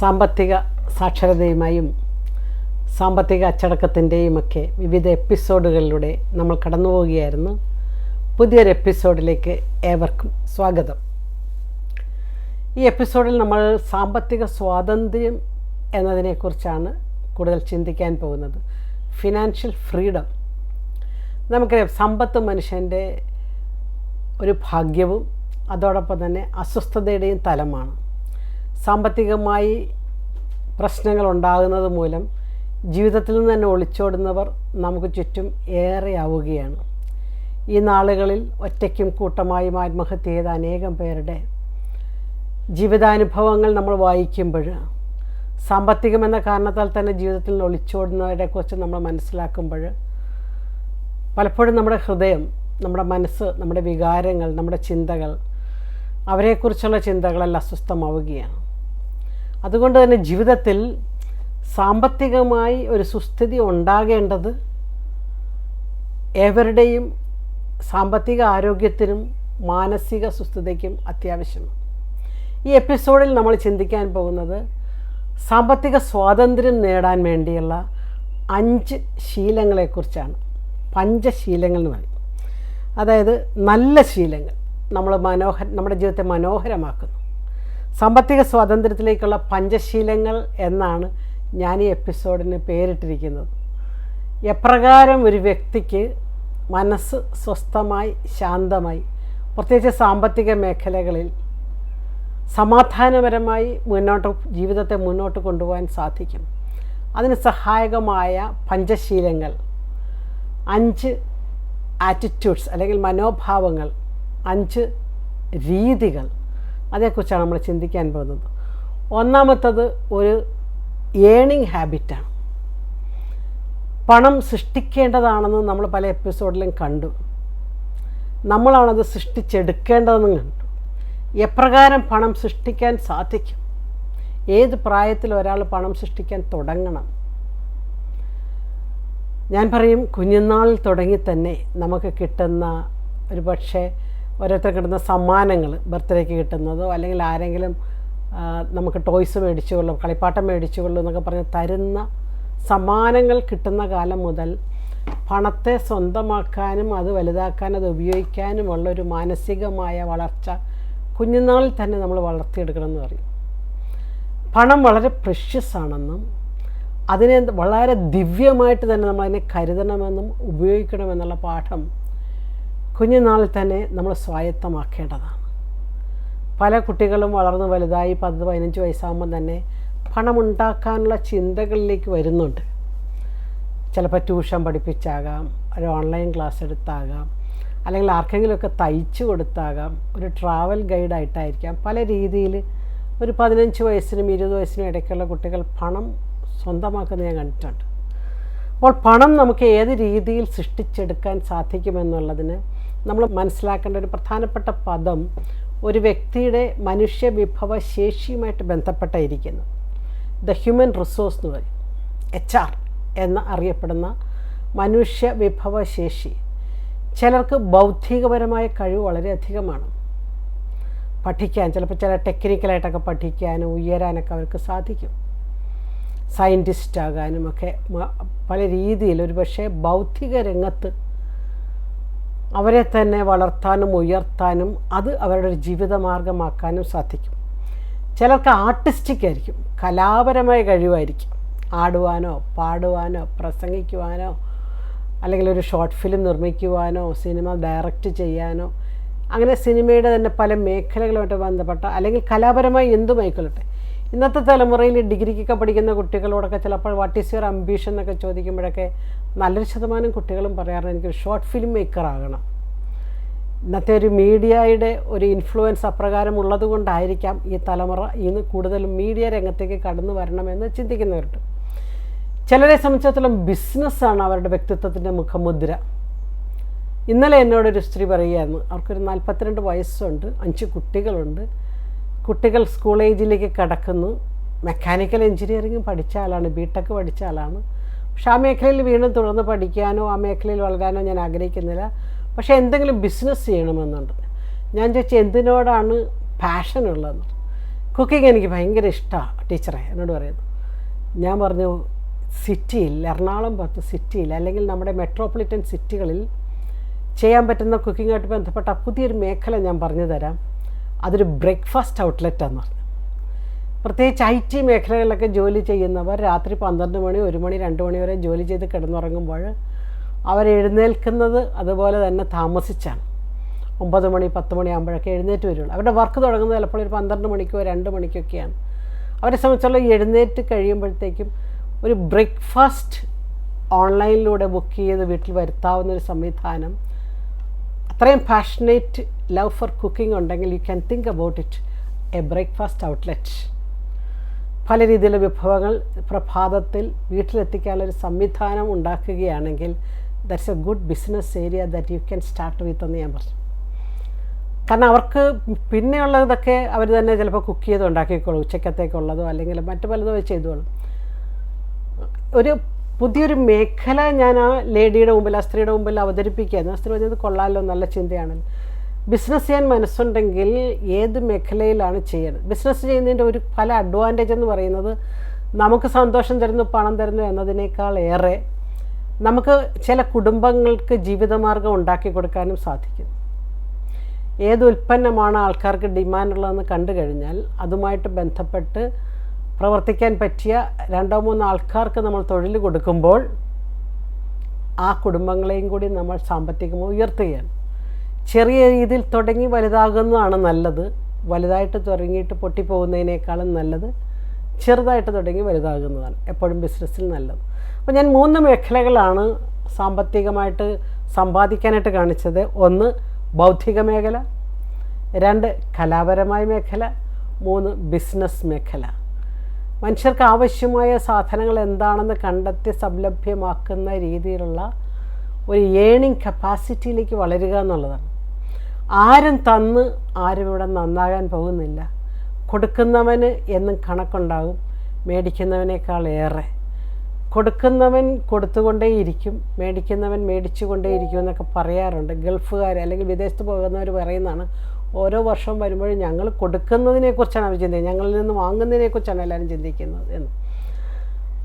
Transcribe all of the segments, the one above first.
സാമ്പത്തിക സാക്ഷരതയുമായും സാമ്പത്തിക അച്ചടക്കത്തിന്റെയും ഒക്കെ വിവിധ എപ്പിസോഡുകളിലൂടെ നമ്മൾ കടന്നു പോവുകയായിരുന്നു പുതിയൊരു എപ്പിസോഡിലേക്ക് ഏവർക്കും സ്വാഗതം. ഈ എപ്പിസോഡിൽ നമ്മൾ സാമ്പത്തിക സ്വാതന്ത്ര്യം എന്നതിനെക്കുറിച്ചാണ് കൂടുതൽ ചിന്തിക്കാൻ പോകുന്നത്. ഫിനാൻഷ്യൽ ഫ്രീഡം നമുക്കറിയാം സമ്പത്ത് മനുഷ്യന്റെ ഒരു ഭാഗ്യവും അതോടൊപ്പം തന്നെ അസ്വസ്ഥതയുടെയും തലമാണ്. സാമ്പത്തികമായി പ്രശ്നങ്ങൾ ഉണ്ടാകുന്നത് മൂലം ജീവിതത്തിൽ നിന്ന് തന്നെ ഒളിച്ചോടുന്നവർ നമുക്ക് ചുറ്റും ഏറെയാവുകയാണ്. ഈ നാളുകളിൽ ഒറ്റയ്ക്കും കൂട്ടമായും ആത്മഹത്യ ചെയ്ത അനേകം പേരുടെ ജീവിതാനുഭവങ്ങൾ നമ്മൾ വായിക്കുമ്പോൾ സാമ്പത്തികം എന്ന കാരണത്താൽ തന്നെ ജീവിതത്തിൽ നിന്ന് ഒളിച്ചോടുന്നവരെക്കുറിച്ച് നമ്മൾ മനസ്സിലാക്കുമ്പോൾ പലപ്പോഴും നമ്മുടെ ഹൃദയം നമ്മുടെ മനസ്സ് നമ്മുടെ വികാരങ്ങൾ നമ്മുടെ ചിന്തകൾ അവരെക്കുറിച്ചുള്ള ചിന്തകളെല്ലാം അസ്വസ്ഥമാവുകയാണ്. അതുകൊണ്ട് തന്നെ ജീവിതത്തിൽ സാമ്പത്തികമായി ഒരു സുസ്ഥിതി ഉണ്ടാകേണ്ടത് ഏവരുടെയും സാമ്പത്തിക ആരോഗ്യത്തിനും മാനസിക സുസ്ഥിതിക്കും അത്യാവശ്യമാണ്. ഈ എപ്പിസോഡിൽ നമ്മൾ ചിന്തിക്കാൻ പോകുന്നത് സാമ്പത്തിക സ്വാതന്ത്ര്യം നേടാൻ വേണ്ടിയുള്ള അഞ്ച് ശീലങ്ങളെക്കുറിച്ചാണ്. പഞ്ചശീലങ്ങൾ എന്ന് പറയും. അതായത് നല്ല ശീലങ്ങൾ നമ്മൾ മനോഹര നമ്മുടെ ജീവിതത്തെ മനോഹരമാക്കുന്നു. സാമ്പത്തിക സ്വാതന്ത്ര്യത്തിലേക്കുള്ള പഞ്ചശീലങ്ങൾ എന്നാണ് ഞാൻ ഈ എപ്പിസോഡിന് പേരിട്ടിരിക്കുന്നത്. എപ്രകാരം ഒരു വ്യക്തിക്ക് മനസ്സ് സ്വസ്ഥമായി ശാന്തമായി പ്രത്യേകിച്ച് സാമ്പത്തിക മേഖലകളിൽ സമാധാനപരമായി മുന്നോട്ട് ജീവിതത്തെ മുന്നോട്ട് കൊണ്ടുപോകാൻ സാധിക്കും. അതിന് സഹായകമായ പഞ്ചശീലങ്ങൾ അഞ്ച് ആറ്റിറ്റ്യൂഡ്സ് അല്ലെങ്കിൽ മനോഭാവങ്ങൾ അഞ്ച് രീതികൾ അതേക്കുറിച്ചാണ് നമ്മൾ ചിന്തിക്കാൻ പോകുന്നത്. ഒന്നാമത്തത് ഒരു ഏണിങ് ഹാബിറ്റാണ്. പണം സൃഷ്ടിക്കേണ്ടതാണെന്ന് നമ്മൾ പല എപ്പിസോഡിലും കണ്ടു. നമ്മളാണത് സൃഷ്ടിച്ചെടുക്കേണ്ടതെന്നും കണ്ടു. എപ്രകാരം പണം സൃഷ്ടിക്കാൻ സാധിക്കും? ഏത് പ്രായത്തിൽ ഒരാൾ പണം സൃഷ്ടിക്കാൻ തുടങ്ങണം? ഞാൻ പറയും കുഞ്ഞുനാളിൽ തുടങ്ങി തന്നെ നമുക്ക് കിട്ടുന്ന ഒരു പക്ഷേ ഓരോരുത്തർ കിട്ടുന്ന സമ്മാനങ്ങൾ ബർത്ത്ഡേക്ക് കിട്ടുന്നതോ അല്ലെങ്കിൽ ആരെങ്കിലും നമുക്ക് ടോയ്സ് മേടിച്ചു കൊള്ളും കളിപ്പാട്ടം മേടിച്ചു കൊള്ളും എന്നൊക്കെ പറഞ്ഞ് തരുന്ന സമ്മാനങ്ങൾ കിട്ടുന്ന കാലം മുതൽ പണത്തെ സ്വന്തമാക്കാനും അത് വലുതാക്കാനും അത് ഉപയോഗിക്കാനുമുള്ള ഒരു മാനസികമായ വളർച്ച കുഞ്ഞുനാളിൽ തന്നെ നമ്മൾ വളർത്തിയെടുക്കണമെന്ന് പറയും. പണം വളരെ പ്രഷ്യസ് ആണെന്നും അതിനെ വളരെ ദിവ്യമായിട്ട് തന്നെ നമ്മളതിനെ കരുതണമെന്നും ഉപയോഗിക്കണമെന്നുള്ള പാഠം കുഞ്ഞുനാളിൽ തന്നെ നമ്മൾ സ്വായത്തമാക്കേണ്ടതാണ്. പല കുട്ടികളും വളർന്ന് വലുതായി പത്ത് പതിനഞ്ച് വയസ്സാകുമ്പോൾ തന്നെ പണമുണ്ടാക്കാനുള്ള ചിന്തകളിലേക്ക് വരുന്നുണ്ട്. ചിലപ്പോൾ ട്യൂഷൻ പഠിപ്പിച്ചാകാം ഒരു ഓൺലൈൻ ക്ലാസ് എടുത്താകാം അല്ലെങ്കിൽ ആർക്കെങ്കിലുമൊക്കെ തയ്ച്ചു കൊടുത്താകാം ഒരു ട്രാവൽ ഗൈഡായിട്ടായിരിക്കാം. പല രീതിയിൽ ഒരു പതിനഞ്ച് വയസ്സിനും ഇരുപത് വയസ്സിനും ഇടയ്ക്കുള്ള കുട്ടികൾ പണം സ്വന്തമാക്കുന്നത് ഞാൻ കണ്ടിട്ടുണ്ട്. അപ്പോൾ പണം നമുക്ക് ഏത് രീതിയിൽ സൃഷ്ടിച്ചെടുക്കാൻ സാധിക്കുമെന്നുള്ളതിന് നമ്മൾ മനസ്സിലാക്കേണ്ട ഒരു പ്രധാനപ്പെട്ട പദം ഒരു വ്യക്തിയുടെ മനുഷ്യ വിഭവ ശേഷിയുമായിട്ട് ബന്ധപ്പെട്ടായിരിക്കുന്നു. ദ ഹ്യൂമൻ റിസോഴ്സ് എന്ന് പറയും. എച്ച് ആർ എന്ന് അറിയപ്പെടുന്ന മനുഷ്യ വിഭവ ശേഷി ചിലർക്ക് ബൗദ്ധികപരമായ കഴിവ് വളരെയധികമാണ്. പഠിക്കാൻ ചിലപ്പോൾ ചില ടെക്നിക്കലായിട്ടൊക്കെ പഠിക്കാനും ഉയരാനൊക്കെ അവർക്ക് സാധിക്കും. സയന്റിസ്റ്റ് ആകാനും ഒക്കെ പല രീതിയിൽ ഒരു പക്ഷേ ബൗദ്ധിക രംഗത്ത് അവരെ തന്നെ വളർത്താനും ഉയർത്താനും അത് അവരുടെ ഒരു ജീവിതമാർഗമാക്കാനും സാധിക്കും. ചിലർക്ക് ആർട്ടിസ്റ്റിക് ആയിരിക്കും കലാപരമായ കഴിവായിരിക്കും. ആടുവാനോ പാടുവാനോ പ്രസംഗിക്കുവാനോ അല്ലെങ്കിൽ ഒരു ഷോർട്ട് ഫിലിം നിർമ്മിക്കുവാനോ സിനിമ ഡയറക്റ്റ് ചെയ്യാനോ അങ്ങനെ സിനിമയുടെ തന്നെ പല മേഖലകളുമായിട്ട് ബന്ധപ്പെട്ട അല്ലെങ്കിൽ കലാപരമായി എന്തുമായിക്കൊള്ളട്ടെ ഇന്നത്തെ തലമുറയിൽ ഡിഗ്രിക്കൊക്കെ പഠിക്കുന്ന കുട്ടികളോടൊക്കെ ചിലപ്പോൾ വാട്ട് ഈസ് യുവർ അംബീഷൻ എന്നൊക്കെ ചോദിക്കുമ്പോഴൊക്കെ നല്ലൊരു ശതമാനം കുട്ടികളും പറയാറുണ്ട് എനിക്ക് ഷോർട്ട് ഫിലിം മേക്കർ ആകണം. ഇന്നത്തെ ഒരു മീഡിയയുടെ ഒരു ഇൻഫ്ലുവൻസ് അപ്രകാരം ഉള്ളതുകൊണ്ടായിരിക്കാം ഈ തലമുറ ഇന്ന് കൂടുതലും മീഡിയ രംഗത്തേക്ക് കടന്നു വരണമെന്ന് ചിന്തിക്കുന്നവരുണ്ട്. ചിലരെ സംബന്ധിച്ചിടത്തോളം ബിസിനസ്സാണ് അവരുടെ വ്യക്തിത്വത്തിന്റെ മുഖമുദ്ര. ഇന്നലെ എന്നോടൊരു സ്ത്രീ പറയുകയായിരുന്നു അവർക്കൊരു നാൽപ്പത്തിരണ്ട് വയസ്സുണ്ട് അഞ്ച് കുട്ടികളുണ്ട് കുട്ടികൾ സ്കൂൾ ഏജിലേക്ക് കടക്കുന്നു. മെക്കാനിക്കൽ എഞ്ചിനീയറിംഗ് പഠിച്ച ആളാണ് ബി ടെക് പഠിച്ച ആളാണ്. പക്ഷെ ആ മേഖലയിൽ വീണ്ടും തുടർന്ന് പഠിക്കാനോ ആ മേഖലയിൽ വളരാനോ ഞാൻ ആഗ്രഹിക്കുന്നില്ല. പക്ഷേ എന്തെങ്കിലും ബിസിനസ് ചെയ്യണമെന്നുണ്ട്. ഞാൻ ചോദിച്ചു എന്തിനോടാണ് പാഷൻ ഉള്ളതെന്ന് കുക്കിംഗ് എനിക്ക് ഭയങ്കര ഇഷ്ടമാണ് ടീച്ചറെ എന്നോട് പറയുന്നു. ഞാൻ പറഞ്ഞു സിറ്റിയിൽ എറണാകുളം പുറത്ത് സിറ്റിയിൽ അല്ലെങ്കിൽ നമ്മുടെ മെട്രോപൊളിറ്റൻ സിറ്റികളിൽ ചെയ്യാൻ പറ്റുന്ന കുക്കിങ്ങായിട്ട് ബന്ധപ്പെട്ട പുതിയൊരു മേഖല ഞാൻ പറഞ്ഞു തരാം. അതൊരു ബ്രേക്ക്ഫാസ്റ്റ് ഔട്ട്ലെറ്റ് ഔട്ട്ലെറ്റാന്ന് പറഞ്ഞു. പ്രത്യേകിച്ച് ഐ ടി മേഖലകളിലൊക്കെ ജോലി ചെയ്യുന്നവർ രാത്രി പന്ത്രണ്ട് മണി ഒരു മണി രണ്ട് മണി വരെ ജോലി ചെയ്ത് കിടന്നുറങ്ങുമ്പോൾ അവർ എഴുന്നേൽക്കുന്നത് അതുപോലെ തന്നെ താമസിച്ചാണ്. ഒമ്പത് മണി പത്ത് മണി ആകുമ്പോഴൊക്കെ എഴുന്നേറ്റ് വരുള്ളൂ. അവരുടെ വർക്ക് തുടങ്ങുന്നത് ചിലപ്പോൾ ഒരു പന്ത്രണ്ട് മണിക്കോ രണ്ട് മണിക്കൊക്കെയാണ്. അവരെ സംബന്ധിച്ചുള്ള എഴുന്നേറ്റ് കഴിയുമ്പോഴത്തേക്കും ഒരു ബ്രേക്ക്ഫാസ്റ്റ് ഓൺലൈനിലൂടെ ബുക്ക് ചെയ്ത് വീട്ടിൽ വരുത്താവുന്ന ഒരു സംവിധാനം അത്രയും പാഷനേറ്റ് ലവ് ഫോർ കുക്കിംഗ് ഉണ്ടെങ്കിൽ you can think about it a breakfast outlet പല രീതിയിലുള്ള വിഭവങ്ങൾ പ്രഭാതത്തിൽ വീട്ടിലെത്തിക്കാനുള്ള ഒരു സംവിധാനം ഉണ്ടാക്കുകയാണെങ്കിൽ that's a good business area that you can start with എന്ന് ഞാൻ പറഞ്ഞു. കാരണം അവർക്ക് പിന്നെയുള്ളതൊക്കെ അവർ തന്നെ ചിലപ്പോൾ കുക്ക് ചെയ്ത് ഉണ്ടാക്കിക്കോളും ഉച്ചക്കത്തേക്കുള്ളതോ അല്ലെങ്കിൽ മറ്റു പലതോ ചെയ്തോളും. ഒരു പുതിയൊരു മേഖല ഞാൻ ആ ലേഡിയുടെ മുമ്പിൽ ആ സ്ത്രീയുടെ മുമ്പിൽ അവതരിപ്പിക്കുകയായിരുന്നു. ആ സ്ത്രീ പറഞ്ഞത് കൊള്ളാമല്ലോ നല്ല ചിന്തയാണല്ലോ ബിസിനസ് ചെയ്യാൻ മനസ്സുണ്ടെങ്കിൽ ഏത് മേഖലയിലാണ് ചെയ്യേണ്ടത്? ബിസിനസ് ചെയ്യുന്നതിന്റെ ഒരു പല അഡ്വാന്റേജ് എന്ന് പറയുന്നത് നമുക്ക് സന്തോഷം തരുന്നു പണം തരുന്നു എന്നതിനേക്കാൾ ഏറെ നമുക്ക് ചില കുടുംബങ്ങൾക്ക് ജീവിതമാർഗം ഉണ്ടാക്കി കൊടുക്കാനും സാധിക്കും ഏത് ഉൽപ്പന്നമാണ് ആൾക്കാർക്ക് ഡിമാൻഡുള്ളതെന്ന് കണ്ടു കഴിഞ്ഞാൽ അതുമായിട്ട് ബന്ധപ്പെട്ട് പ്രവർത്തിക്കാൻ പറ്റിയ രണ്ടോ മൂന്നോ ആൾക്കാർക്ക് നമ്മൾ തൊഴിൽ കൊടുക്കുമ്പോൾ ആ കുടുംബങ്ങളെയും കൂടി നമ്മൾ സാമ്പത്തികമായി ഉയർത്തുകയാണ്. ചെറിയ രീതിയിൽ തുടങ്ങി വലുതാകുന്നതാണ് നല്ലത്. വലുതായിട്ട് തുടങ്ങിയിട്ട് പൊട്ടിപ്പോകുന്നതിനേക്കാളും നല്ലത് ചെറുതായിട്ട് തുടങ്ങി വലുതാകുന്നതാണ് എപ്പോഴും ബിസിനസ്സിൽ നല്ലത്. അപ്പോൾ ഞാൻ മൂന്ന് മേഖലകളാണ് സാമ്പത്തികമായിട്ട് സമ്പാദിക്കാനായിട്ട് കാണിച്ചത്. ഒന്ന് ബൗദ്ധിക മേഖല. രണ്ട് കലാപരമായ മേഖല. മൂന്ന് ബിസിനസ് മേഖല. മനുഷ്യർക്ക് ആവശ്യമായ സാധനങ്ങൾ എന്താണെന്ന് കണ്ടെത്തി സംലഭ്യമാക്കുന്ന രീതിയിലുള്ള ഒരു ഏണിംഗ് കപ്പാസിറ്റിയിലേക്ക് വളരുക എന്നുള്ളതാണ്. ആരും തന്ന് ആരും ഇവിടെ നന്നാകാൻ പോകുന്നില്ല. കൊടുക്കുന്നവന് എന്നും കണക്കുണ്ടാകും. മേടിക്കുന്നവനേക്കാൾ ഏറെ. കൊടുക്കുന്നവൻ കൊടുത്തുകൊണ്ടേയിരിക്കും. മേടിക്കുന്നവൻ മേടിച്ചു കൊണ്ടേയിരിക്കും എന്നൊക്കെ പറയാറുണ്ട്. ഗൾഫുകാർ അല്ലെങ്കിൽ വിദേശത്ത് പോകുന്നവർ പറയുന്നതാണ്. ഓരോ വർഷം വരുമ്പോഴും ഞങ്ങൾ കൊടുക്കുന്നതിനെക്കുറിച്ചാണ് അവർ ചിന്തിക്കുന്നത്. ഞങ്ങളിൽ നിന്ന് വാങ്ങുന്നതിനെക്കുറിച്ചാണ് എല്ലാവരും ചിന്തിക്കുന്നത് എന്ന്.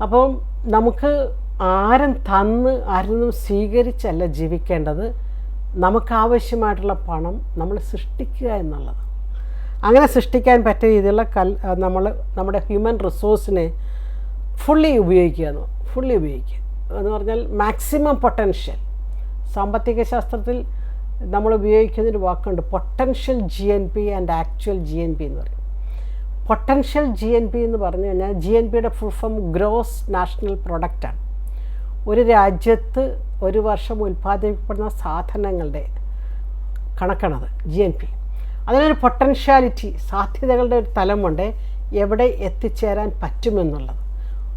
അപ്പം നമുക്ക് ആരും തന്ന് ആരും സ്വീകരിച്ചല്ല ജീവിക്കേണ്ടത്. നമുക്ക് ആവശ്യമായിട്ടുള്ള പണം നമ്മൾ സൃഷ്ടിക്കുക എന്നുള്ളത്. അങ്ങനെ സൃഷ്ടിക്കാൻ പറ്റിയ രീതിയിലുള്ള കൽ നമ്മൾ നമ്മുടെ ഹ്യൂമൻ റിസോഴ്സിനെ ഫുള്ളി ഉപയോഗിക്കുക എന്ന് ഫുള്ളി ഉപയോഗിക്കുക. എന്ന് പറഞ്ഞാൽ മാക്സിമം പൊട്ടൻഷ്യൽ സാമ്പത്തിക ശാസ്ത്രത്തിൽ നമ്മൾ ഉപയോഗിക്കുന്നൊരു വാക്കുണ്ട് potential G N P and actual G N P എന്ന് പറയും. പൊട്ടൻഷ്യൽ ജി എൻ പി എന്ന് പറഞ്ഞു കഴിഞ്ഞാൽ ജി എൻ പിയുടെ ഫുൾ ഫോം ഗ്രോസ് നാഷണൽ പ്രൊഡക്റ്റാണ് ഒരു രാജ്യത്ത് ഒരു വർഷം ഉൽപ്പാദിപ്പിക്കപ്പെടുന്ന സാധനങ്ങളുടെ കണക്കാണത് ജി എൻ പി അതിനൊരു പൊട്ടൻഷ്യാലിറ്റി സാധ്യതകളുടെ ഒരു തലമുണ്ട് എവിടെ എത്തിച്ചേരാൻ പറ്റുമെന്നുള്ളത്.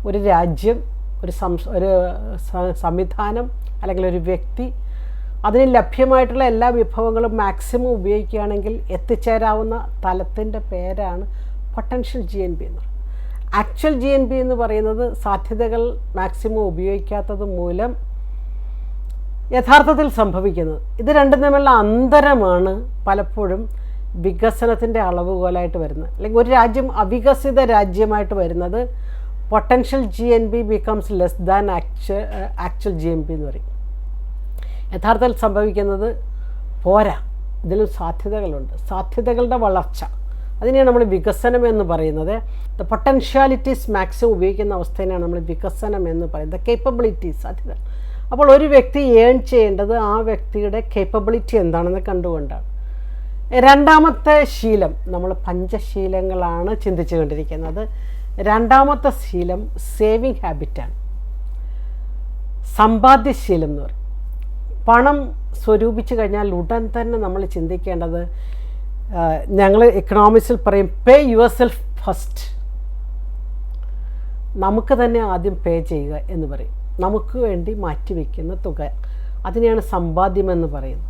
ഒരു രാജ്യം ഒരു സം ഒരു സംവിധാനം അല്ലെങ്കിൽ ഒരു വ്യക്തി അതിന് ലഭ്യമായിട്ടുള്ള എല്ലാ വിഭവങ്ങളും മാക്സിമം ഉപയോഗിക്കുകയാണെങ്കിൽ എത്തിച്ചേരാവുന്ന തലത്തിന്റെ പേരാണ് പൊട്ടൻഷ്യൽ ജി എൻ പി എന്ന് പറയുന്നത്. ആക്ച്വൽ ജി എൻ പി എന്ന് പറയുന്നത് സാധ്യതകൾ മാക്സിമം ഉപയോഗിക്കാത്തത് മൂലം യഥാർത്ഥത്തിൽ സംഭവിക്കുന്നത് ഇത് രണ്ടും തമ്മിലുള്ള അന്തരമാണ് പലപ്പോഴും വികസനത്തിന്റെ അളവുകോലായിട്ട് വരുന്നത്. അല്ലെങ്കിൽ ഒരു രാജ്യം അവികസിത രാജ്യമായിട്ട് വരുന്നത് potential G N B becomes less than actual actual G N P എന്ന് പറയും. യഥാർത്ഥത്തിൽ സംഭവിക്കുന്നത് പോരാ. ഇതിലും സാധ്യതകളുണ്ട്. സാധ്യതകളുടെ വളർച്ച. അതിനെയാണ് നമ്മൾ വികസനം എന്ന് പറയുന്നത്. ദ പൊട്ടൻഷ്യാലിറ്റീസ് മാക്സിമം ഉപയോഗിക്കുന്ന അവസ്ഥേനെയാണ് നമ്മൾ വികസനം എന്ന് പറയുന്നത്. കേപ്പബിലിറ്റീസ് സാധ്യത അപ്പോൾ ഒരു വ്യക്തി ഏൺ ചെയ്യേണ്ടത് ആ വ്യക്തിയുടെ കേപ്പബിലിറ്റി എന്താണെന്ന് കണ്ടുകൊണ്ടാണ്. രണ്ടാമത്തെ ശീലം നമ്മൾ പഞ്ചശീലങ്ങളാണ് ചിന്തിച്ചു കൊണ്ടിരിക്കുന്നത് രണ്ടാമത്തെ ശീലം സേവിങ് ഹാബിറ്റാണ് സമ്പാദ്യശീലം എന്ന് പറയും. പണം സ്വരൂപിച്ചു കഴിഞ്ഞാൽ ഉടൻ തന്നെ നമ്മൾ ചിന്തിക്കേണ്ടത് ഞങ്ങൾ എക്കണോമിക്സിൽ പറയും പേ യുവർ സെൽഫ് ഫസ്റ്റ് നമുക്ക് തന്നെ ആദ്യം പേ ചെയ്യുക എന്ന് പറയും. നമുക്ക് വേണ്ടി മാറ്റിവെക്കുന്ന തുക. അതിനെയാണ് സമ്പാദ്യമെന്ന് പറയുന്നത്.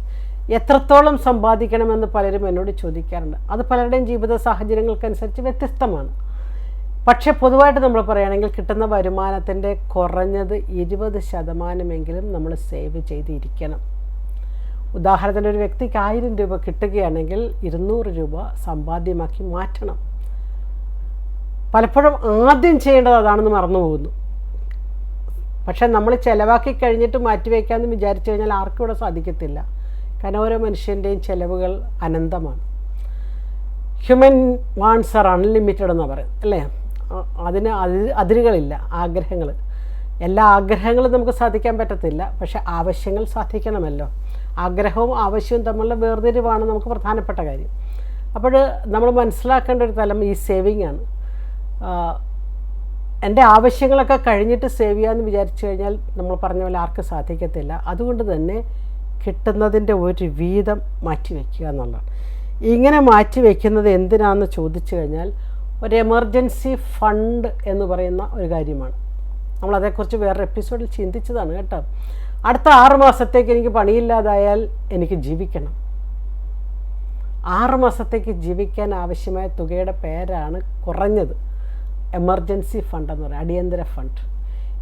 എത്രത്തോളം സമ്പാദിക്കണമെന്ന് പലരും എന്നോട് ചോദിക്കാറുണ്ട്. അത് പലരുടെയും ജീവിത സാഹചര്യങ്ങൾക്കനുസരിച്ച് വ്യത്യസ്തമാണ്. പക്ഷേ പൊതുവായിട്ട് നമ്മൾ പറയുകയാണെങ്കിൽ കിട്ടുന്ന വരുമാനത്തിന്റെ കുറഞ്ഞത് ഇരുപത് ശതമാനമെങ്കിലും നമ്മൾ സേവ് ചെയ്തിരിക്കണം. ഉദാഹരണത്തിന് ഒരു വ്യക്തിക്ക് ആയിരം രൂപ കിട്ടുകയാണെങ്കിൽ ഇരുന്നൂറ് രൂപ സമ്പാദ്യമാക്കി മാറ്റണം. പലപ്പോഴും ആദ്യം ചെയ്യേണ്ടത് അതാണെന്ന് മറന്നു പോകുന്നു പക്ഷെ നമ്മൾ ചിലവാക്കി കഴിഞ്ഞിട്ട് മാറ്റിവെക്കാമെന്ന് വിചാരിച്ചു കഴിഞ്ഞാൽ ആർക്കും ഇവിടെ സാധിക്കത്തില്ല. കാരണം ഓരോ മനുഷ്യന്റെയും ചിലവുകൾ അനന്തമാണ്. ഹ്യൂമൻ വാൺസ് ആർ അൺലിമിറ്റഡ് എന്ന് പറയും അല്ലേ? അതിന് അതിരുകളില്ല ആഗ്രഹങ്ങൾ എല്ലാ ആഗ്രഹങ്ങളും നമുക്ക് സാധിക്കാൻ പറ്റത്തില്ല പക്ഷെ ആവശ്യങ്ങൾ സാധിക്കണമല്ലോ. ആഗ്രഹവും ആവശ്യവും തമ്മിലുള്ള വേർതിരിവാണ് നമുക്ക് പ്രധാനപ്പെട്ട കാര്യം. അപ്പോൾ നമ്മൾ മനസ്സിലാക്കേണ്ട ഒരു തലം ഈ സേവിങ് ആണ്. എന്റെ ആവശ്യങ്ങളൊക്കെ കഴിഞ്ഞിട്ട് സേവ് ചെയ്യാമെന്ന് വിചാരിച്ചു കഴിഞ്ഞാൽ നമ്മൾ പറഞ്ഞ പോലെ ആർക്കും സാധിക്കത്തില്ല. അതുകൊണ്ട് തന്നെ കിട്ടുന്നതിന്റെ ഒരു വീതം മാറ്റി വയ്ക്കുക എന്നുള്ളതാണ്. ഇങ്ങനെ മാറ്റി വയ്ക്കുന്നത് എന്തിനാണെന്ന് ചോദിച്ചു കഴിഞ്ഞാൽ ഒരു എമർജൻസി ഫണ്ട് എന്ന് പറയുന്ന ഒരു കാര്യമാണ്. നമ്മളതേക്കുറിച്ച് വേറൊരു എപ്പിസോഡിൽ ചിന്തിച്ചതാണ് കേട്ടോ. അടുത്ത ആറ് മാസത്തേക്ക് എനിക്ക് പണിയില്ലാതായാൽ എനിക്ക് ജീവിക്കണം. ആറ് മാസത്തേക്ക് ജീവിക്കാൻ ആവശ്യമായ തുകയുടെ പേരാണ് കുറഞ്ഞത്. എമർജൻസി ഫണ്ട് എന്ന് പറയുന്നത് അടിയന്തര ഫണ്ട്.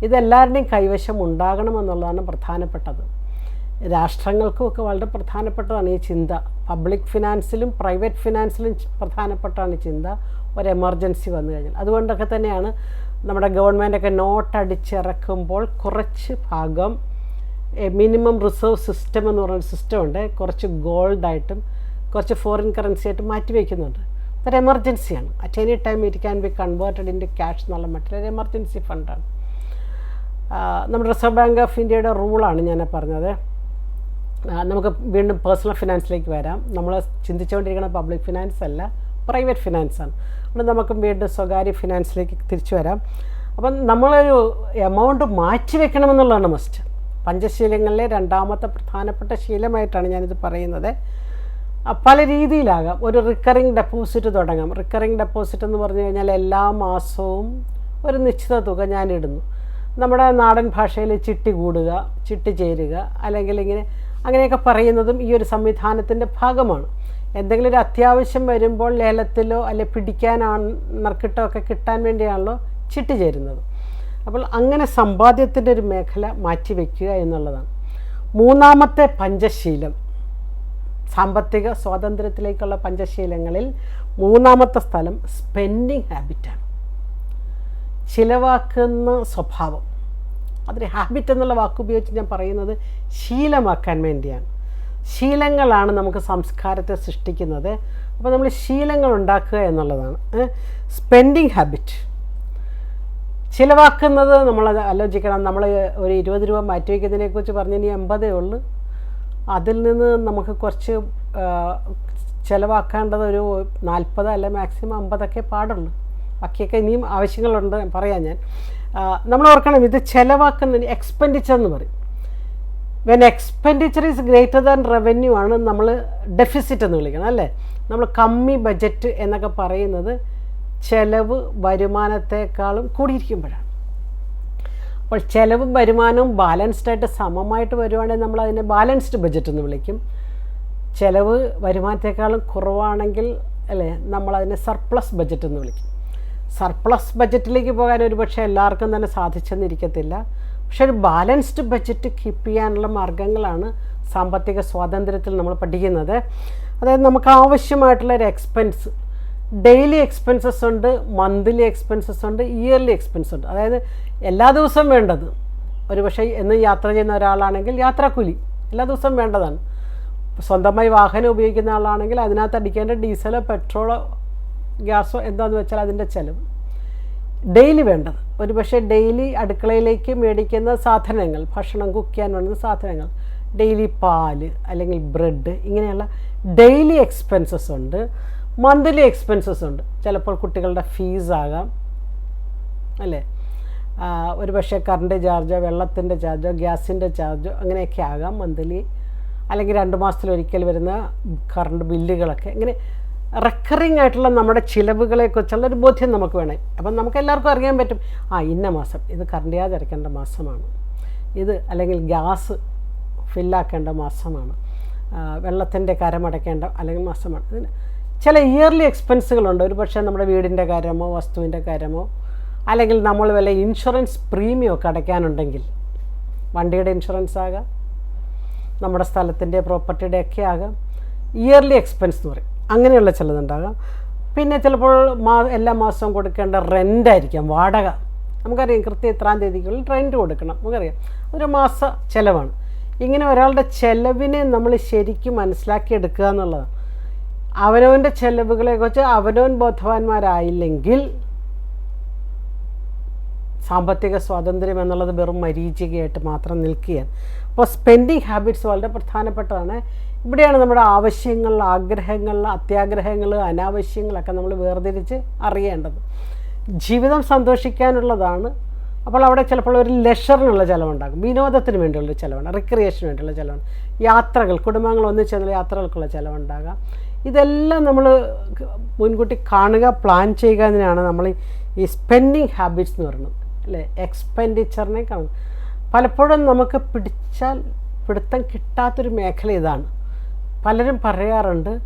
ഇതെല്ലാവരുടെയും കൈവശം ഉണ്ടാകണമെന്നുള്ളതാണ് പ്രധാനപ്പെട്ടത്. രാഷ്ട്രങ്ങൾക്കുമൊക്കെ വളരെ പ്രധാനപ്പെട്ടതാണ് ഈ ചിന്ത. പബ്ലിക് ഫിനാൻസിലും പ്രൈവറ്റ് ഫിനാൻസിലും പ്രധാനപ്പെട്ടാണ് ചിന്ത. ഒരു എമർജൻസി വന്നു കഴിഞ്ഞാൽ. അതുകൊണ്ടൊക്കെ തന്നെയാണ് നമ്മുടെ ഗവൺമെന്റൊക്കെ നോട്ട് അടിച്ചിറക്കുമ്പോൾ കുറച്ച് ഭാഗം മിനിമം റിസർവ് സിസ്റ്റം എന്ന് പറയുന്ന സിസ്റ്റം ഉണ്ട്. കുറച്ച് ഗോൾഡായിട്ടും കുറച്ച് ഫോറിൻ കറൻസി ആയിട്ട് മാറ്റി വയ്ക്കുന്നുണ്ട് അതൊരു എമർജൻസിയാണ് at any time it can be converted in cash എന്നുള്ള മറ്റൊരു എമർജൻസി ഫണ്ടാണ് നമ്മുടെ റിസർവ് ബാങ്ക് ഓഫ് ഇന്ത്യയുടെ റൂളാണ് ഞാൻ പറഞ്ഞത്. നമുക്ക് വീണ്ടും പേഴ്സണൽ ഫിനാൻസിലേക്ക് വരാം. നമ്മൾ ചിന്തിച്ചുകൊണ്ടിരിക്കുന്ന പബ്ലിക് ഫിനാൻസ് അല്ല പ്രൈവറ്റ് ഫിനാൻസാണ് അതുകൊണ്ട് നമുക്ക് വീണ്ടും സ്വകാര്യ ഫിനാൻസിലേക്ക് തിരിച്ചു വരാം. അപ്പം നമ്മളൊരു എമൗണ്ട് മാറ്റി വെക്കണമെന്നുള്ളതാണ് മസ്റ്റ് പഞ്ചശീലങ്ങളിലെ രണ്ടാമത്തെ പ്രധാനപ്പെട്ട ശീലമായിട്ടാണ് ഞാനിത് പറയുന്നത്. പല രീതിയിലാകാം. ഒരു റിക്കറിങ് ഡെപ്പോസിറ്റ് തുടങ്ങാം. റിക്കറിങ് ഡെപ്പോസിറ്റ് എന്ന് പറഞ്ഞു കഴിഞ്ഞാൽ എല്ലാ മാസവും ഒരു നിശ്ചിത തുക ഞാനിടുന്നു നമ്മുടെ നാടൻ ഭാഷയിൽ ചിട്ടി കൂടുക ചിട്ടി ചേരുക അല്ലെങ്കിൽ ഇങ്ങനെ അങ്ങനെയൊക്കെ പറയുന്നതും ഈ ഒരു സംവിധാനത്തിന്റെ ഭാഗമാണ്. എന്തെങ്കിലും ഒരു അത്യാവശ്യം വരുമ്പോൾ ലേലത്തിലോ അല്ലെ പിടിക്കാനാണ് നറുക്കിട്ടോ ഒക്കെ കിട്ടാൻ വേണ്ടിയാണല്ലോ ചിട്ടി ചേരുന്നത്. അപ്പോൾ അങ്ങനെ സമ്പാദ്യത്തിന്റെ ഒരു മേഖല മാറ്റിവെക്കുക എന്നുള്ളതാണ്. മൂന്നാമത്തെ പഞ്ചശീലം. സാമ്പത്തിക സ്വാതന്ത്ര്യത്തിലേക്കുള്ള പഞ്ചശീലങ്ങളിൽ മൂന്നാമത്തെ സ്ഥലം സ്പെൻഡിങ് ഹാബിറ്റാണ് ചിലവാക്കുന്ന സ്വഭാവം. അതിന് ഹാബിറ്റ് എന്നുള്ള വാക്ക് ഉപയോഗിച്ച് ഞാൻ പറയുന്നത് ശീലമാക്കാൻ വേണ്ടിയാണ്. ശീലങ്ങളാണ് നമുക്ക് സംസ്കാരത്തെ സൃഷ്ടിക്കുന്നത്. അപ്പോൾ നമ്മൾ ശീലങ്ങൾ ഉണ്ടാക്കുക എന്നുള്ളതാണ്. സ്പെൻഡിങ് ഹാബിറ്റ് ചിലവാക്കുന്നത് നമ്മൾ ആലോചിക്കണം. നമ്മൾ ഒരു ഇരുപത് രൂപ മാറ്റി വയ്ക്കുന്നതിനെക്കുറിച്ച് പറഞ്ഞു ഇനി എൺപതേ ഉള്ളൂ. അതിൽ നിന്ന് നമുക്ക് കുറച്ച് ചിലവാക്കേണ്ടത് ഒരു നാൽപ്പത് അല്ല മാക്സിമം അമ്പതൊക്കെ പാടുള്ളൂ. ബാക്കിയൊക്കെ ഇനിയും ആവശ്യങ്ങളുണ്ട് പറയാം ഞാൻ. നമ്മൾ ഓർക്കണം ഇത് ചിലവാക്കുന്നതിന് എക്സ്പെൻഡിച്ചർ എന്ന് പറയും. When expenditure is greater than revenue ആണ് നമ്മൾ ഡെഫിസിറ്റ് എന്ന് വിളിക്കണം അല്ലേ? നമ്മൾ കമ്മി ബജറ്റ് എന്നൊക്കെ പറയുന്നത് ചെലവ് വരുമാനത്തെക്കാളും കൂടിയിരിക്കുമ്പോഴാണ്. അപ്പോൾ ചെലവും വരുമാനവും ബാലൻസ്ഡ് ആയിട്ട് സമമായിട്ട് വരുവാണെങ്കിൽ നമ്മൾ അതിനെ ബാലൻസ്ഡ് ബഡ്ജറ്റ് എന്ന് വിളിക്കും. ചെലവ് വരുമാനത്തെക്കാളും കുറവാണെങ്കിൽ അല്ലേ നമ്മളതിനെ സർപ്ലസ് ബഡ്ജറ്റ് എന്ന് വിളിക്കും. സർപ്ലസ് ബഡ്ജറ്റിലേക്ക് പോകാൻ ഒരു പക്ഷേ എല്ലാവർക്കും തന്നെ സാധിച്ചെന്നിരിക്കത്തില്ല പക്ഷെ ഒരു ബാലൻസ്ഡ് ബഡ്ജറ്റ് കീപ്പ് ചെയ്യാനുള്ള മാർഗങ്ങളാണ് സാമ്പത്തിക സ്വാതന്ത്ര്യത്തിൽ നമ്മൾ പഠിക്കുന്നത്. അതായത് നമുക്ക് ആവശ്യമായിട്ടുള്ള ഒരു എക്സ്പെൻസ് ഡെയിലി എക്സ്പെൻസസ് ഉണ്ട് മന്ത്ലി എക്സ്പെൻസസ് ഉണ്ട് ഇയർലി എക്സ്പെൻസ് ഉണ്ട്. അതായത് എല്ലാ ദിവസവും വേണ്ടത്. ഒരു പക്ഷേ എന്ന് യാത്ര ചെയ്യുന്ന ഒരാളാണെങ്കിൽ യാത്രാക്കൂലി. എല്ലാ ദിവസവും വേണ്ടതാണ്. സ്വന്തമായി വാഹനം ഉപയോഗിക്കുന്ന ആളാണെങ്കിൽ അതിനകത്ത് അടിക്കേണ്ട ഡീസലോ പെട്രോളോ ഗ്യാസോ എന്താണെന്ന് വെച്ചാൽ അതിന്റെ ചിലവ്. ഡെയിലി വേണ്ടത്. ഒരു പക്ഷേ ഡെയിലി അടുക്കളയിലേക്ക് മേടിക്കുന്ന സാധനങ്ങൾ ഭക്ഷണം കുക്ക് ചെയ്യാൻ വേണ്ടുന്ന സാധനങ്ങൾ ഡെയിലി പാൽ അല്ലെങ്കിൽ ബ്രെഡ് ഇങ്ങനെയുള്ള ഡെയിലി എക്സ്പെൻസസ് ഉണ്ട് മന്ത്ലി എക്സ്പെൻസസ് ഉണ്ട്. ചിലപ്പോൾ കുട്ടികളുടെ ഫീസാകാം അല്ലേ? ഒരു പക്ഷേ കറണ്ട് ചാർജോ വെള്ളത്തിന്റെ ചാർജോ ഗ്യാസിന്റെ ചാർജോ അങ്ങനെയൊക്കെ ആകാം മന്ത്ലി. അല്ലെങ്കിൽ രണ്ട് മാസത്തിലൊരിക്കൽ വരുന്ന കറണ്ട് ബില്ലുകളൊക്കെ. ഇങ്ങനെ റെക്കറിങ് ആയിട്ടുള്ള നമ്മുടെ ചിലവുകളെക്കുറിച്ചുള്ള ഒരു ബോധ്യം നമുക്ക് വേണം. അപ്പം നമുക്ക് എല്ലാവർക്കും അറിയാൻ പറ്റും. ആ ഇന്ന മാസം. ഇത് കറണ്ട് ചാർജ് അടയ്ക്കേണ്ട മാസമാണ്. ഇത് അല്ലെങ്കിൽ ഗ്യാസ് ഫില്ലാക്കേണ്ട മാസമാണ്. വെള്ളത്തിന്റെ കരമടയ്ക്കേണ്ട അല്ലെങ്കിൽ മാസമാണ്. ഇതിന് ചില ഇയർലി എക്സ്പെൻസുകളുണ്ട് ഒരു പക്ഷേ നമ്മുടെ വീടിന്റെ കാര്യമോ വസ്തുവിന്റെ കാര്യമോ അല്ലെങ്കിൽ നമ്മൾ വല്ല ഇൻഷുറൻസ് പ്രീമിയം ഒക്കെ അടയ്ക്കാനുണ്ടെങ്കിൽ വണ്ടിയുടെ ഇൻഷുറൻസ് ആകാം നമ്മുടെ സ്ഥലത്തിന്റെ പ്രോപ്പർട്ടിയുടെ ഒക്കെ ആകാം ഇയർലി എക്സ്പെൻസ് എന്ന് പറയും. അങ്ങനെയുള്ള ചിലതുണ്ടാകാം. പിന്നെ ചിലപ്പോൾ മാ എല്ലാ മാസവും കൊടുക്കേണ്ട റെന്റ് ആയിരിക്കാം വാടക. നമുക്കറിയാം കൃത്യം ഇത്രാം തീയതിക്കുള്ളിൽ റെന്റ് കൊടുക്കണം നമുക്കറിയാം. അതൊരു മാസ ചിലവാണ്. ഇങ്ങനെ ഒരാളുടെ ചിലവിനെ നമ്മൾ ശരിക്കും മനസ്സിലാക്കിയെടുക്കുക എന്നുള്ളതാണ്. അവനവന്റെ ചെലവുകളെ കുറിച്ച് അവനവൻ ബോധവാന്മാരായില്ലെങ്കിൽ സാമ്പത്തിക സ്വാതന്ത്ര്യം എന്നുള്ളത് വെറും മരീചികയായിട്ട് മാത്രം നിൽക്കുകയാണ്. അപ്പോൾ സ്പെൻഡിങ് ഹാബിറ്റ്സ് വളരെ പ്രധാനപ്പെട്ടതാണ്. ഇവിടെയാണ് നമ്മുടെ ആവശ്യങ്ങൾ ആഗ്രഹങ്ങൾ അത്യാഗ്രഹങ്ങൾ അനാവശ്യങ്ങളൊക്കെ നമ്മൾ വേർതിരിച്ച് അറിയേണ്ടത്. ജീവിതം സന്തോഷിക്കാനുള്ളതാണ്. അപ്പോൾ അവിടെ ചിലപ്പോൾ ഒരു ലെഷറിനുള്ള ചിലവുണ്ടാകും. വിനോദത്തിന് വേണ്ടിയുള്ള ചിലവാണ്. റിക്രിയേഷന് വേണ്ടിയുള്ള ചിലവാണ്. യാത്രകൾ കുടുംബങ്ങൾ ഒന്നിച്ചെന്നുള്ള യാത്രകൾക്കുള്ള ചിലവുണ്ടാകാം. ഇതെല്ലാം നമ്മൾ മുൻകൂട്ടി കാണുക പ്ലാൻ ചെയ്യുക എന്നതിനാണ് നമ്മൾ ഈ സ്പെൻഡിങ് ഹാബിറ്റ്സ് എന്ന് പറയുന്നത്. അല്ലേ എക്സ്പെൻഡിച്ചറിനെ കാണും. പലപ്പോഴും നമുക്ക് പിടിച്ചാൽ പിടുത്തം കിട്ടാത്തൊരു മേഖല ഇതാണ്. പലരും പറയാറുണ്ട്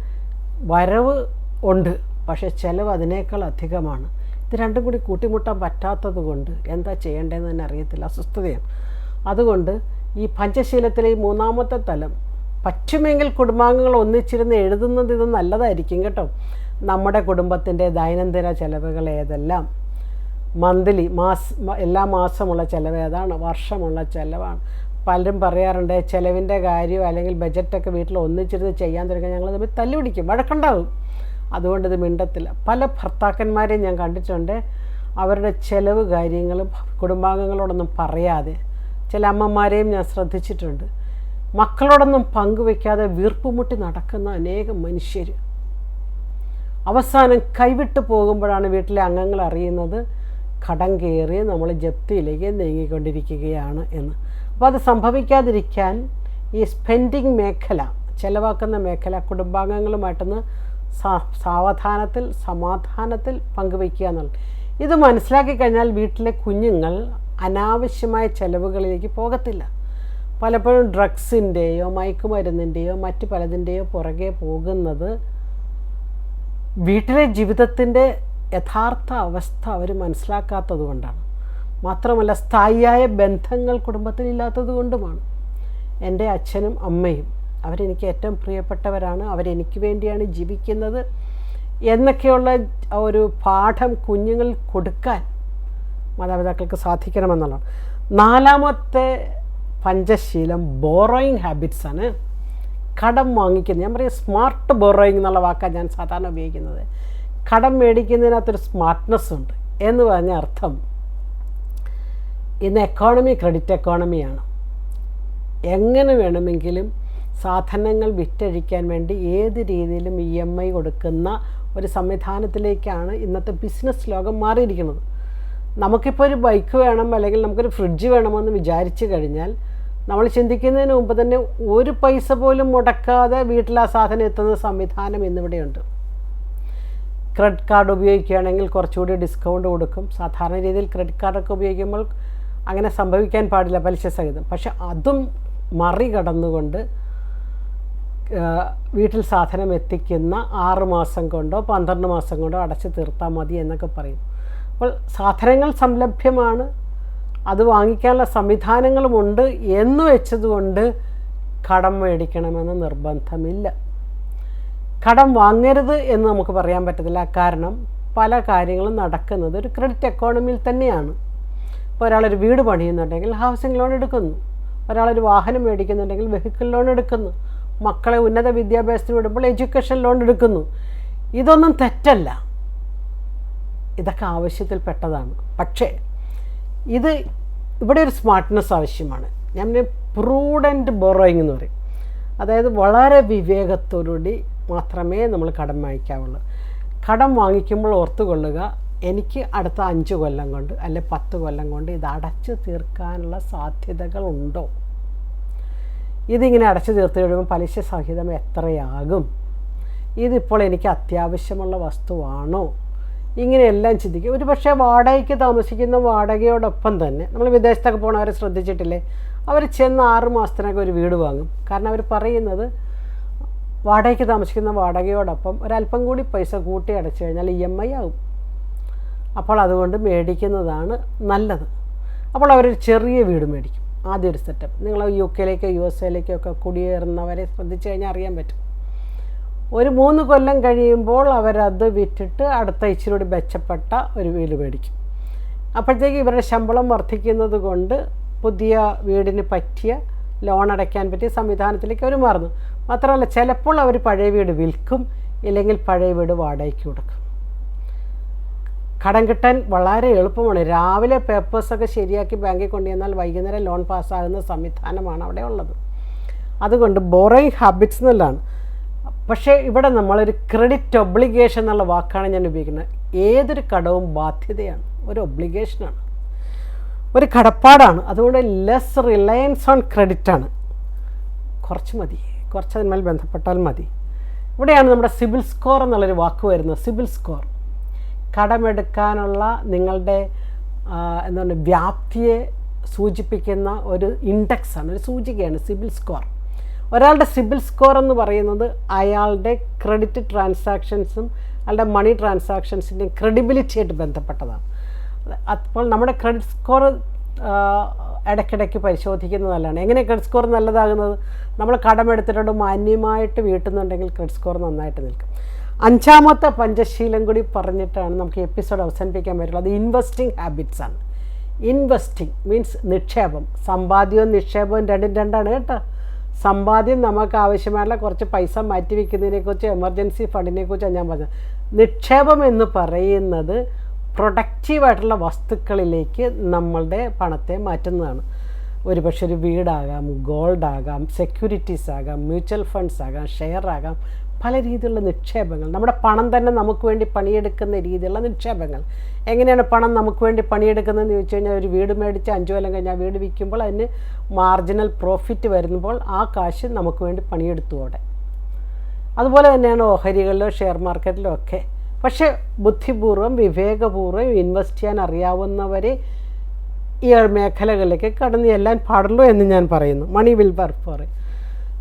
വരവ് ഉണ്ട് പക്ഷേ ചിലവ് അതിനേക്കാൾ അധികമാണ്. ഇത് രണ്ടും കൂടി കൂട്ടിമുട്ടാൻ പറ്റാത്തത് കൊണ്ട് എന്താ ചെയ്യേണ്ടതെന്ന് തന്നെ അറിയത്തില്ല അസ്വസ്ഥതയാണ്. അതുകൊണ്ട് ഈ പഞ്ചശീലത്തിലെ ഈ മൂന്നാമത്തെ തലം പറ്റുമെങ്കിൽ കുടുംബാംഗങ്ങൾ ഒന്നിച്ചിരുന്ന് എഴുതുന്നത് ഇത് നല്ലതായിരിക്കും കേട്ടോ. നമ്മുടെ കുടുംബത്തിന്റെ ദൈനംദിന ചെലവുകൾ ഏതെല്ലാം? മന്ത്ലി മാസ എല്ലാ മാസമുള്ള ചിലവ് ഏതാണ്? വർഷമുള്ള ചിലവാണ്. പലരും പറയാറുണ്ട് ചിലവിന്റെ കാര്യം അല്ലെങ്കിൽ ബജറ്റൊക്കെ വീട്ടിൽ ഒന്നിച്ചിരുന്ന് ചെയ്യാൻ തുടങ്ങിയാൽ ഞങ്ങൾ തമ്മിൽ തല്ലുപിടിക്കും വഴക്കുണ്ടാവും. അതുകൊണ്ട് ഇത് മിണ്ടത്തില്ല. പല ഭർത്താക്കന്മാരെയും ഞാൻ കണ്ടിട്ടുണ്ട് അവരുടെ ചിലവ് കാര്യങ്ങളും കുടുംബാംഗങ്ങളോടൊന്നും പറയാതെ ചില അമ്മമാരെയും ഞാൻ ശ്രദ്ധിച്ചിട്ടുണ്ട്. മക്കളോടൊന്നും പങ്കുവെക്കാതെ വീർപ്പുമുട്ടി നടക്കുന്ന അനേകം മനുഷ്യർ അവസാനം കൈവിട്ട് പോകുമ്പോഴാണ് വീട്ടിലെ അംഗങ്ങൾ അറിയുന്നത് കടം കയറി നമ്മൾ ജപ്തിയിലേക്ക് നീങ്ങിക്കൊണ്ടിരിക്കുകയാണ് എന്ന്. അപ്പോൾ അത് സംഭവിക്കാതിരിക്കാൻ ഈ സ്പെൻഡിങ് മേഖല ചിലവാക്കുന്ന മേഖല കുടുംബാംഗങ്ങളുമായിട്ടൊന്ന് സാവധാനത്തിൽ സമാധാനത്തിൽ പങ്കുവയ്ക്കുക എന്നുള്ളത്. ഇത് മനസ്സിലാക്കി കഴിഞ്ഞാൽ വീട്ടിലെ കുഞ്ഞുങ്ങൾ അനാവശ്യമായ ചിലവുകളിലേക്ക് പോകത്തില്ല. പലപ്പോഴും ഡ്രഗ്സിന്റെയോ മയക്കുമരുന്നിന്റെയോ മറ്റു പലതിന്റെയോ പുറകെ പോകുന്നത് വീട്ടിലെ ജീവിതത്തിന്റെ യഥാർത്ഥ അവസ്ഥ അവർ മനസ്സിലാക്കാത്തത് കൊണ്ടാണ്. മാത്രമല്ല സ്ഥായിയായ ബന്ധങ്ങൾ കുടുംബത്തിലില്ലാത്തത് കൊണ്ടുമാണ്. എന്റെ അച്ഛനും അമ്മയും അവരെനിക്ക് ഏറ്റവും പ്രിയപ്പെട്ടവരാണ്. അവരെനിക്ക് വേണ്ടിയാണ് ജീവിക്കുന്നത് എന്നൊക്കെയുള്ള ഒരു പാഠം കുഞ്ഞുങ്ങൾ കൊടുക്കാൻ മാതാപിതാക്കൾക്ക് സാധിക്കണമെന്നുള്ളതാണ്. നാലാമത്തെ പഞ്ചശീലം ബോറോയിങ് ഹാബിറ്റ്സാണ് കടം വാങ്ങിക്കുന്നത്. ഞാൻ പറയും സ്മാർട്ട് ബോറോയിങ് എന്നുള്ള വാക്കാണ് ഞാൻ സാധാരണ ഉപയോഗിക്കുന്നത്. കടം മേടിക്കുന്നതിനകത്തൊരു സ്മാർട്ട്നെസ് ഉണ്ട് എന്ന് പറഞ്ഞ അർത്ഥം ഇന്ന് എക്കോണമി ക്രെഡിറ്റ് എക്കോണമിയാണ് എങ്ങനെ വേണമെങ്കിലും സാധനങ്ങൾ വിറ്റഴിക്കാൻ വേണ്ടി ഏത് രീതിയിലും ഇ എം ഐ കൊടുക്കുന്ന ഒരു സംവിധാനത്തിലേക്കാണ് ഇന്നത്തെ ബിസിനസ് ലോകം മാറിയിരിക്കുന്നത്. നമുക്കിപ്പോൾ ഒരു ബൈക്ക് വേണം അല്ലെങ്കിൽ നമുക്കൊരു ഫ്രിഡ്ജ് വേണമെന്ന് വിചാരിച്ചു കഴിഞ്ഞാൽ നമ്മൾ ചിന്തിക്കുന്നതിന് മുമ്പ് തന്നെ ഒരു പൈസ പോലും മുടക്കാതെ വീട്ടിൽ ആ സാധനം എത്തുന്ന സംവിധാനം ഇന്നിവിടെയുണ്ട്. ക്രെഡിറ്റ് കാർഡ് ഉപയോഗിക്കുകയാണെങ്കിൽ കുറച്ചുകൂടി ഡിസ്കൗണ്ട് കൊടുക്കും. സാധാരണ രീതിയിൽ ക്രെഡിറ്റ് കാർഡൊക്കെ ഉപയോഗിക്കുമ്പോൾ അങ്ങനെ സംഭവിക്കാൻ പാടില്ല പലിശ സഹിതം. പക്ഷെ അതും മറികടന്നുകൊണ്ട് വീട്ടിൽ സാധനം എത്തിക്കുന്ന ആറ് മാസം കൊണ്ടോ പന്ത്രണ്ട് മാസം കൊണ്ടോ അടച്ചു തീർത്താൽ മതി എന്നൊക്കെ പറയും. അപ്പോൾ സാധനങ്ങൾ സംലഭ്യമാണ്. അത് വാങ്ങിക്കാനുള്ള സംവിധാനങ്ങളുമുണ്ട് എന്ന് വെച്ചതുകൊണ്ട് കടം മേടിക്കണമെന്ന് നിർബന്ധമില്ല. കടം വാങ്ങരുത് എന്ന് നമുക്ക് പറയാൻ പറ്റത്തില്ല. കാരണം പല കാര്യങ്ങളും നടക്കുന്നത് ഒരു ക്രെഡിറ്റ് എക്കോണമിയിൽ തന്നെയാണ്. ഇപ്പോൾ ഒരാളൊരു വീട് പണിയുന്നുണ്ടെങ്കിൽ ഹൗസിംഗ് ലോൺ എടുക്കുന്നു. ഒരാളൊരു വാഹനം മേടിക്കുന്നുണ്ടെങ്കിൽ വെഹിക്കിൾ ലോൺ എടുക്കുന്നു. മക്കളെ ഉന്നത വിദ്യാഭ്യാസത്തിന് വിടുമ്പോൾ എഡ്യൂക്കേഷൻ ലോൺ എടുക്കുന്നു. ഇതൊന്നും തെറ്റല്ല. ഇതൊക്കെ ആവശ്യത്തിൽ പെട്ടതാണ്. പക്ഷേ ഇത് ഇവിടെ ഒരു സ്മാർട്ട്നെസ് ആവശ്യമാണ്. ഞാൻ പ്രൂഡന്റ് ബോറോയിങ് എന്ന് പറയും. അതായത് വളരെ വിവേകത്തോടുകൂടി മാത്രമേ നമ്മൾ കടം വാങ്ങിക്കാവുള്ളൂ. കടം വാങ്ങിക്കുമ്പോൾ ഓർത്തുകൊള്ളുക എനിക്ക് അടുത്ത അഞ്ച് കൊല്ലം കൊണ്ട് അല്ലെ പത്ത് കൊല്ലം കൊണ്ട് ഇത് അടച്ചു തീർക്കാനുള്ള സാധ്യതകളുണ്ടോ ഇതിങ്ങനെ അടച്ചു തീർത്ത് കഴിയുമ്പോൾ പലിശ സഹിതം എത്രയാകും? ഇതിപ്പോൾ എനിക്ക് അത്യാവശ്യമുള്ള വസ്തുവാണോ? ഇങ്ങനെയെല്ലാം ചിന്തിക്കും. ഒരു പക്ഷേ വാടകയ്ക്ക് താമസിക്കുന്ന വാടകയോടൊപ്പം തന്നെ നമ്മൾ വിദേശത്തൊക്കെ പോകണവരെ ശ്രദ്ധിച്ചിട്ടില്ലേ? അവർ ചെന്ന് ആറ് മാസത്തിനൊക്കെ ഒരു വീട് വാങ്ങും. കാരണം അവർ പറയുന്നത് വാടകയ്ക്ക് താമസിക്കുന്ന വാടകയോടൊപ്പം ഒരല്പം കൂടി പൈസ കൂട്ടി അടച്ചു കഴിഞ്ഞാൽ ഇ എം ഐ ആകും. അപ്പോൾ അതുകൊണ്ട് മേടിക്കുന്നതാണ് നല്ലത്. അപ്പോൾ അവരൊരു ചെറിയ വീട് മേടിക്കും. ആദ്യ ഒരു സെറ്റപ്പ്. നിങ്ങൾ യു കെയിലേക്കോ യു എസ് എയിലേക്കോ ഒക്കെ കുടിയേറുന്നവരെ ശ്രദ്ധിച്ചു കഴിഞ്ഞാൽ അറിയാൻ പറ്റും. ഒരു മൂന്ന് കൊല്ലം കഴിയുമ്പോൾ അവരത് വിറ്റിട്ട് അടുത്ത ഇച്ചിരി മെച്ചപ്പെട്ട ഒരു വീട് മേടിക്കും. അപ്പോഴത്തേക്ക് ഇവരുടെ ശമ്പളം വർദ്ധിക്കുന്നത് കൊണ്ട് പുതിയ വീടിന് പറ്റിയ ലോൺ അടയ്ക്കാൻ പറ്റിയ സംവിധാനത്തിലേക്ക് അവർ മാറുന്നു. മാത്രമല്ല ചിലപ്പോൾ അവർ പഴയ വീട് വിൽക്കും ഇല്ലെങ്കിൽ പഴയ വീട് വാടകയ്ക്ക് കൊടുക്കും. കടം കിട്ടാൻ വളരെ എളുപ്പമാണ്. രാവിലെ പേപ്പേഴ്സൊക്കെ ശരിയാക്കി ബാങ്കിൽ കൊണ്ടുചെന്നാൽ വൈകുന്നേരം ലോൺ പാസ്സാകുന്ന സംവിധാനമാണ് അവിടെ ഉള്ളത്. അതുകൊണ്ട് ബോറോയിങ് ഹാബിറ്റ്സ് എന്നുള്ളതാണ്. പക്ഷേ ഇവിടെ നമ്മളൊരു ക്രെഡിറ്റ് ഒബ്ലിഗേഷൻ എന്നുള്ള വാക്കാണ് ഞാൻ ഉപയോഗിക്കുന്നത്. ഏതൊരു കടവും ബാധ്യതയാണ്. ഒരു ഒബ്ലിഗേഷനാണ്. ഒരു കടപ്പാടാണ്. അതുകൊണ്ട് ലെസ് റിലയൻസ് ഓൺ ക്രെഡിറ്റാണ്. കുറച്ച് മതി. കുറച്ച് അതിന്മേൽ ബന്ധപ്പെട്ടാൽ മതി. ഇവിടെയാണ് നമ്മുടെ സിബിൽ സ്കോർ എന്നുള്ളൊരു വാക്ക് വരുന്നത്. സിബിൽ സ്കോർ. കടമെടുക്കാനുള്ള നിങ്ങളുടെ എന്താ എന്താണ് വ്യാപ്തിയെ സൂചിപ്പിക്കുന്ന ഒരു ഇൻഡെക്സാണ് ഒരു സൂചികയാണ് സിബിൽ സ്കോർ. ഒരാളുടെ സിബിൽ സ്കോർ എന്ന് പറയുന്നത് അയാളുടെ ക്രെഡിറ്റ് ട്രാൻസാക്ഷൻസും അയാളുടെ മണി ട്രാൻസാക്ഷൻസിന്റെയും ക്രെഡിബിലിറ്റി ആയിട്ട് ബന്ധപ്പെട്ടതാണ്. അപ്പോൾ നമ്മുടെ ക്രെഡിറ്റ് സ്കോർ ഇടയ്ക്കിടയ്ക്ക് പരിശോധിക്കുന്നത് നല്ലതാണ്. എങ്ങനെ ക്രെഡിറ്റ് സ്കോർ നല്ലതാകുന്നത്? നമ്മൾ കടമെടുത്തിട്ടുണ്ട് മാന്യമായിട്ട് വീട്ടുന്നുണ്ടെങ്കിൽ ക്രെഡിറ്റ് സ്കോർ നന്നായിട്ട് നിൽക്കും. അഞ്ചാമത്തെ പഞ്ചശീലം കൂടി പറഞ്ഞിട്ടാണ് നമുക്ക് എപ്പിസോഡ് അവസാനിപ്പിക്കാൻ പറ്റുള്ളൂ അത് ഇൻവെസ്റ്റിംഗ് ഹാബിറ്റ്സാണ് ഇൻവെസ്റ്റിംഗ് മീൻസ് നിക്ഷേപം. സമ്പാദ്യവും നിക്ഷേപവും രണ്ടും രണ്ടാണ് കേട്ടോ. സമ്പാദ്യം നമുക്ക് ആവശ്യമായുള്ള കുറച്ച് പൈസ മാറ്റി വയ്ക്കുന്നതിനെക്കുറിച്ച് എമർജൻസി ഫണ്ടിനെക്കുറിച്ചാണ് ഞാൻ പറഞ്ഞത്. നിക്ഷേപം എന്ന് പറയുന്നത് പ്രൊഡക്റ്റീവായിട്ടുള്ള വസ്തുക്കളിലേക്ക് നമ്മളുടെ പണത്തെ മാറ്റുന്നതാണ്. ഒരുപക്ഷെ ഒരു വീടാകാം ഗോൾഡ് ആകാം സെക്യൂരിറ്റീസ് ആകാം മ്യൂച്വൽ ഫണ്ട്സ് ആകാം ഷെയർ ആകാം പല രീതിയിലുള്ള നിക്ഷേപങ്ങൾ. നമ്മുടെ പണം തന്നെ നമുക്ക് വേണ്ടി പണിയെടുക്കുന്ന രീതിയിലുള്ള നിക്ഷേപങ്ങൾ. എങ്ങനെയാണ് പണം നമുക്ക് വേണ്ടി പണിയെടുക്കുന്നതെന്ന് ചോദിച്ചു കഴിഞ്ഞാൽ ഒരു വീട് മേടിച്ച് അഞ്ച് കൊല്ലം കഴിഞ്ഞാൽ വീട് വിൽക്കുമ്പോൾ അതിന് മാർജിനൽ പ്രോഫിറ്റ് വരുമ്പോൾ ആ കാശ് നമുക്ക് വേണ്ടി പണിയെടുത്തു അവിടെ അതുപോലെ തന്നെയാണ് ഓഹരികളിലോ ഷെയർ മാർക്കറ്റിലോ ഒക്കെ പക്ഷേ ബുദ്ധിപൂർവം വിവേകപൂർവം ഇൻവെസ്റ്റ് ചെയ്യാൻ അറിയാവുന്നവരെ ഈ മേഖലകളിലേക്ക് കടന്നു ചെല്ലാൻ പാടുള്ളൂ എന്ന് ഞാൻ പറയുന്നു. മണി വിൽ വർക്ക് ഫോർ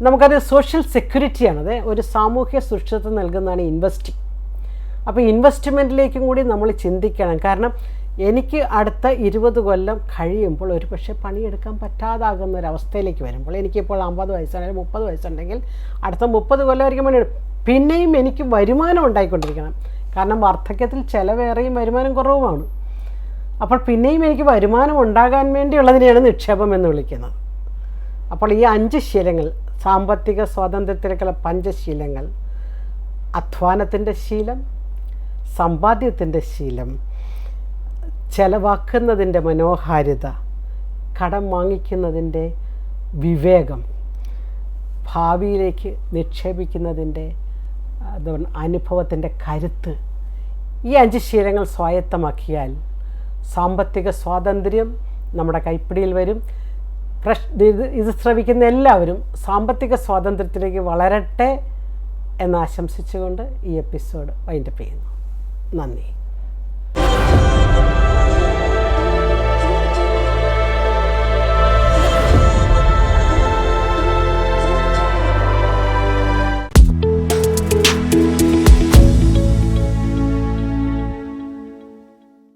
നമുക്കത് സോഷ്യൽ സെക്യൂരിറ്റിയാണ് അത് ഒരു സാമൂഹ്യ സുരക്ഷിതത്വം നൽകുന്നതാണ് ഇൻവെസ്റ്റിംഗ് അപ്പോൾ ഇൻവെസ്റ്റ്മെന്റിലേക്കും കൂടി നമ്മൾ ചിന്തിക്കണം. കാരണം എനിക്ക് അടുത്ത ഇരുപത് കൊല്ലം കഴിയുമ്പോൾ ഒരു പക്ഷേ പണിയെടുക്കാൻ പറ്റാതാകുന്ന ഒരു അവസ്ഥയിലേക്ക് വരുമ്പോൾ എനിക്കിപ്പോൾ അമ്പത് വയസ്സാണെങ്കിൽ മുപ്പത് വയസ്സുണ്ടെങ്കിൽ അടുത്ത മുപ്പത് കൊല്ലം വരയ്ക്കും പണിയെടുക്കും പിന്നെയും എനിക്ക് വരുമാനം ഉണ്ടായിക്കൊണ്ടിരിക്കണം. കാരണം വാർദ്ധക്യത്തിൽ ചിലവേറെയും വരുമാനം കുറവുമാണ്. അപ്പോൾ പിന്നെയും എനിക്ക് വരുമാനം ഉണ്ടാകാൻ വേണ്ടിയുള്ളതിനെയാണ് നിക്ഷേപം എന്ന് വിളിക്കുന്നത്. അപ്പോൾ ഈ അഞ്ച് ശീലങ്ങൾ സാമ്പത്തിക സ്വാതന്ത്ര്യത്തിലേക്കുള്ള പഞ്ചശീലങ്ങൾ അധ്വാനത്തിന്റെ ശീലം സമ്പാദ്യത്തിന്റെ ശീലം ചെലവാക്കുന്നതിന്റെ മനോഹാരിത കടം വാങ്ങിക്കുന്നതിന്റെ വിവേകം ഭാവിയിലേക്ക് നിക്ഷേപിക്കുന്നതിന്റെ അനുഭവത്തിന്റെ കരുത്ത്. ഈ അഞ്ച് ശീലങ്ങൾ സ്വായത്തമാക്കിയാൽ സാമ്പത്തിക സ്വാതന്ത്ര്യം നമ്മുടെ കൈപ്പിടിയിൽ വരും. പ്രശ് ഇത് ശ്രവിക്കുന്ന എല്ലാവരും സാമ്പത്തിക സ്വാതന്ത്ര്യത്തിലേക്ക് വളരട്ടെ എന്ന് ആശംസിച്ചുകൊണ്ട് ഈ എപ്പിസോഡ് വൈൻഡപ്പ് ചെയ്യുന്നു. നന്ദി.